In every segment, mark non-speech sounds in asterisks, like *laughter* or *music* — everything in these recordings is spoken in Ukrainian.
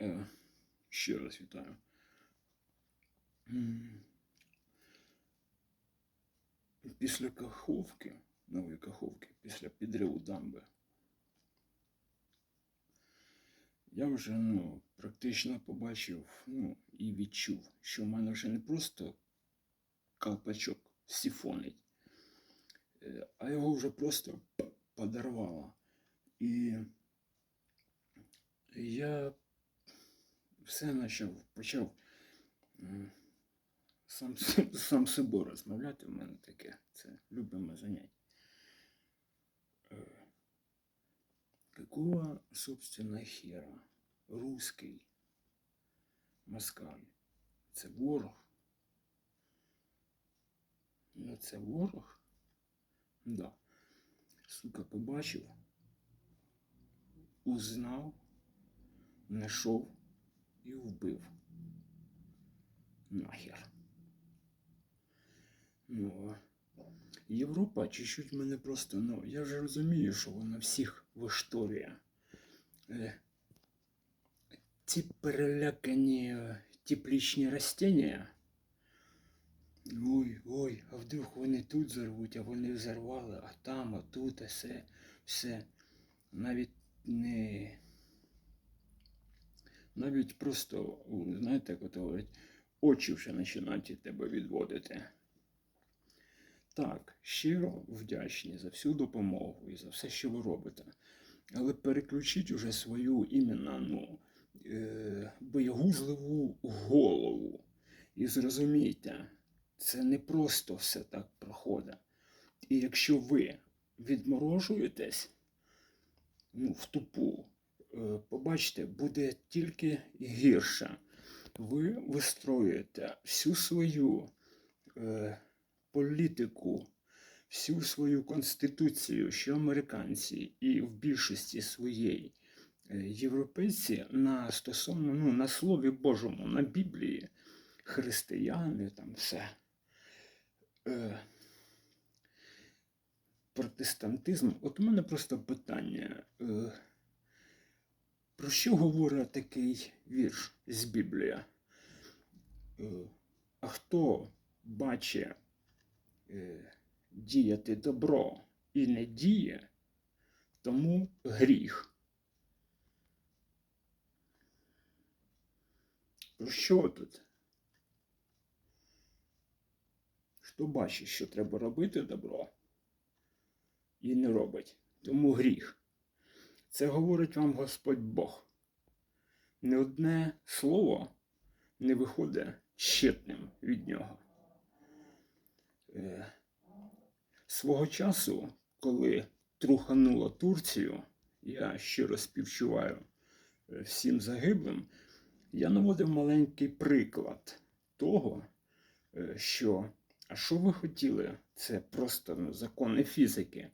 Е, ще раз вітаю. Після Каховки, нової Каховки, після підриву дамби, я вже ну, практично побачив ну, і відчув, що в мене вже не просто колпачок сифонить, е, а його вже просто подорвало. І я все почав, почав сам, *laughs* сам собою розмовляти. У мене таке, це любиме заняття. Е, Какого, собственно, хера русский москаль? Це ворог? Ну, це ворог? Да. Сука, побачив, узнав, знайшов і вбив. Нахер. Ну, Європа чуть-чуть мене просто, ну, я вже розумію, що вона всіх вишторює. Е, ці перелякані е, теплічні растіння. Ой, ой, а вдруг вони тут зарвуть, а вони взорвали, а там, а тут, а все, все. Навіть не. Навіть просто, знаєте, як очі вже починають тебе відводити. Так, щиро вдячні за всю допомогу і за все, що ви робите. Але переключіть уже свою іменно ну, е, боягузливу голову. І зрозумійте, це не просто все так проходить. І якщо ви відморожуєтесь ну, в тупу, побачите, буде тільки гірше. Ви вистроюєте всю свою е, політику, всю свою конституцію, що американці, і в більшості своєї е, європейці на стосовно ну, на Слові Божому, на Біблії, християни, там все. Е, протестантизм. От у мене просто питання. Е, про що говорить такий вірш з Біблії? Е, а хто бачить е, діяти добро і не діє, тому гріх. Про що тут? Хто бачить, що треба робити добро і не робить, тому гріх. Це говорить вам Господь Бог. Не одне слово не виходить щитним від нього. Е, Свого часу, коли трухануло Турцію, я щиро співчуваю е, всім загиблим, я наводив маленький приклад того, е, що а що ви хотіли? Це просто ну, закони фізики.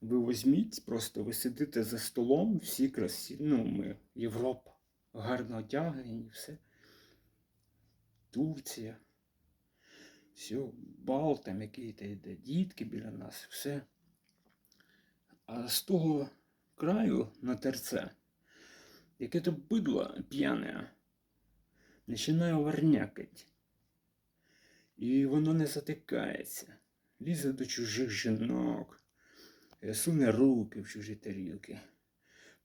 Ви візьміть, просто ви сидите за столом, всі красиві, ну, ми, Європа, гарно одягнені, все. Турція. Все, бал там який-то йде, дітки біля нас, все. А з того краю на терце, яке то бидло п'яне, починає варнякать. І воно не затикається. Лізе до чужих жінок, суне руки в чужі тарілки.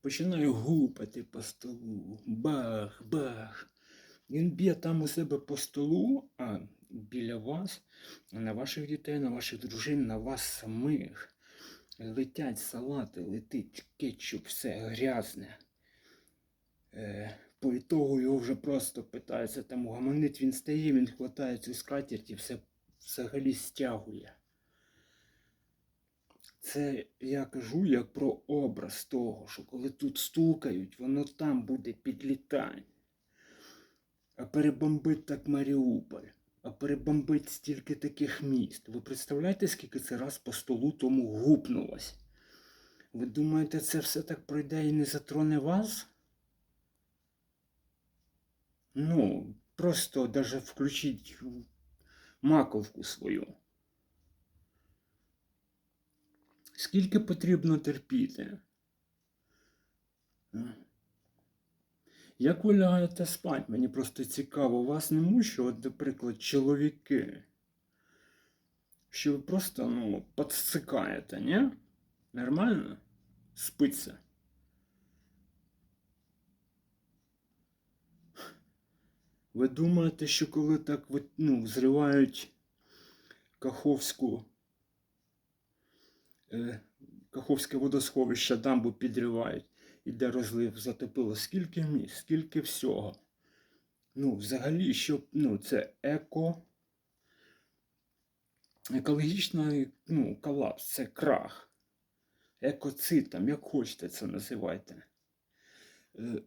Починає гупати по столу. Бах, бах. Він б'є там у себе по столу, а біля вас, на ваших дітей, на ваших дружин, на вас самих. Летять салати, летить кетчуп, все грязне. Е, по ітогу його вже просто питаються там угамонить, він стає, він хватає цю скатерть і все взагалі стягує. Це я кажу як про образ того, що коли тут стукають, воно там буде підлітань. А перебомбить так Маріуполь, а перебомбить стільки таких міст. Ви представляєте, скільки це раз по столу тому гупнулось? Ви думаєте, це все так пройде і не затроне вас? Ну, просто даже включіть маковку свою. Скільки потрібно терпіти? Як ви лягаєте спать? Мені просто цікаво, вас не мучують, наприклад, чоловіки. Що ви просто, ну, подсикаєте, ні? Нормально? Спиться. Ви думаєте, що коли так ну, зривають Каховську, Каховське водосховище, дамбу підривають, іде розлив, затопило скільки місць, скільки всього. Ну, взагалі, щоб, ну, це еко, екологічний ну, колапс, це крах. Екоцид, там, як хочете це називайте. Е,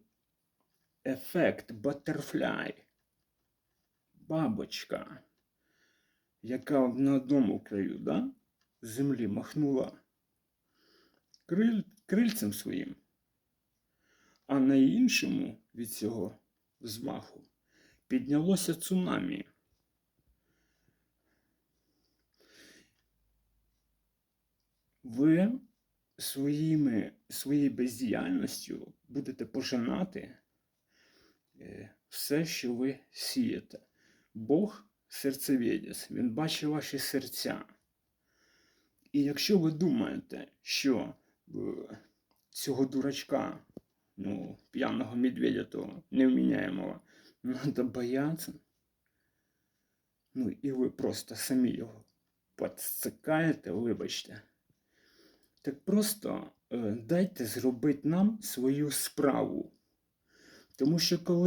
Ефект Butterfly. Бабочка, яка на одному краю да, землі махнула криль, крильцем своїм, а на іншому від цього змаху піднялося цунамі. Ви своїми, своєю бездіяльністю будете пожинати е, все, що ви сієте. Бог серцевідець, Він бачить ваші серця. І якщо ви думаєте, що е, цього дурачка, ну, п'яного медведя того невміняємого, треба боятися, ну і ви просто самі його підсцикаєте, вибачте. Так просто е, дайте зробити нам свою справу. Тому що коли